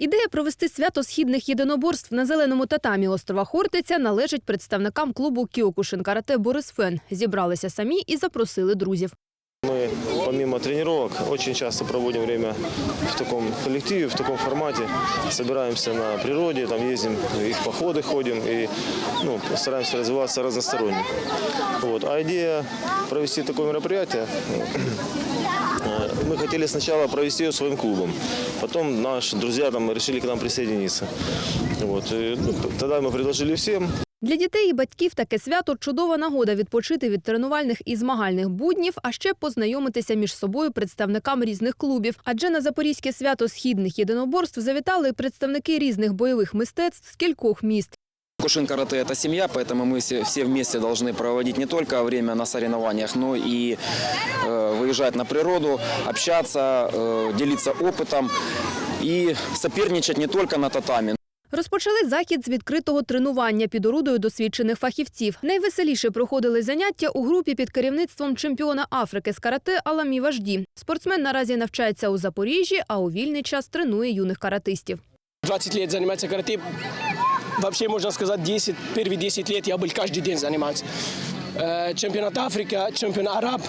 Ідея провести свято східних єдиноборств на зеленому татамі острова Хортиця належить представникам клубу Кіокушин карате Борис Фен. Зібралися самі і запросили друзів. Мы помимо тренировок очень часто проводим время в таком коллективе, в таком формате. Собираемся на природе, там ездим, и в походы ходим и ну, стараемся развиваться разносторонне. Вот. А идея провести такое мероприятие, э, мы хотели сначала провести ее своим клубом. Потом наши друзья там решили к нам присоединиться. Вот. И, ну, тогда мы предложили всем. Для дітей і батьків таке свято чудова нагода відпочити від тренувальних і змагальних буднів, а ще познайомитися між собою представникам різних клубів. Адже на запорізьке свято східних єдиноборств завітали представники різних бойових мистецтв з кількох міст. Кушин карате – это семья, поэтому мы все, все вместе должны проводить не только время на соревнованиях, но и э, выезжать на природу, общаться, э, делиться опытом и соперничать не только на татами, Розпочали захід з відкритого тренування під орудою досвідчених фахівців. Найвеселіше проходили заняття у групі під керівництвом чемпіона Африки з карате Аламі Важді. Спортсмен наразі навчається у Запоріжжі, а у вільний час тренує юних каратистів. 20 лет заниматься карате. Вообще, можно сказать, 10, первые 10 лет я был каждый день заниматься. Э, Чемпионат Африки, чемпионат Араб.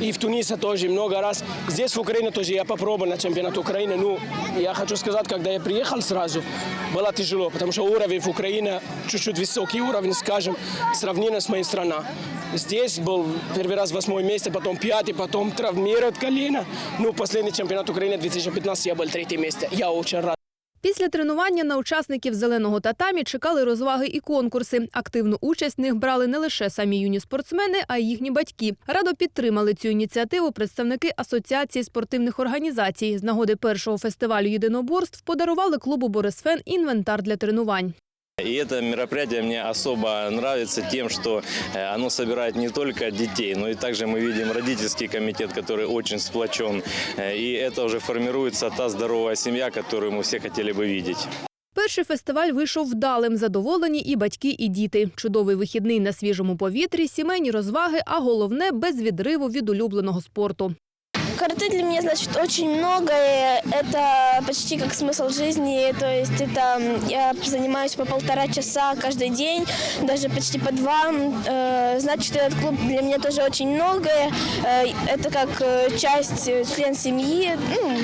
И в Тунисе тоже много раз. Здесь в Украине тоже я попробовал на чемпионат Украины. Ну, я хочу сказать, когда я приехал сразу, было тяжело, потому что уровень в Украине чуть-чуть высокий уровень, скажем, сравненно с моей страной. Здесь был первый раз восьмое место, потом пятый, потом травмирует колено. Ну, последний чемпионат Украины 2015 я был третье место. Я очень рад. Після тренування на учасників зеленого татамі чекали розваги і конкурси. Активну участь в них брали не лише самі юні спортсмени, а й їхні батьки. Радо підтримали цю ініціативу представники Асоціації спортивних організацій. З нагоди першого фестивалю єдиноборств подарували клубу Борисфен інвентар для тренувань. И это мероприятие мне особо нравится тем, что э, оно собирает не только детей, но и также мы видим родительский комитет, который очень сплочен. Э, И это уже формируется та здоровая семья, которую мы все хотели бы видеть. Перший фестиваль вийшов вдалим. Задоволені і батьки, і діти. Чудовий вихідний на свіжому повітрі, сімейні розваги, а головне без відриву від улюбленого спорту. Карате для меня значит очень многое. Это почти как смысл жизни. То есть это м, я занимаюсь по полтора часа каждый день, даже почти по два. Э, Значит, этот клуб для меня тоже очень многое. Э, Это как э, часть, э, член семьи. Ну,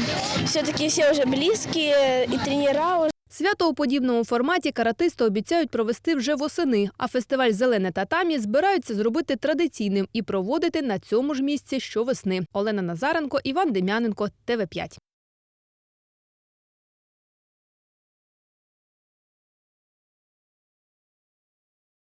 все-таки все уже близкие и тренера уже. Свято у подібному форматі каратисти обіцяють провести вже восени, а фестиваль Зелене татамі збираються зробити традиційним і проводити на цьому ж місці щовесни. Олена Назаренко, Іван Дем'яненко, ТВ 5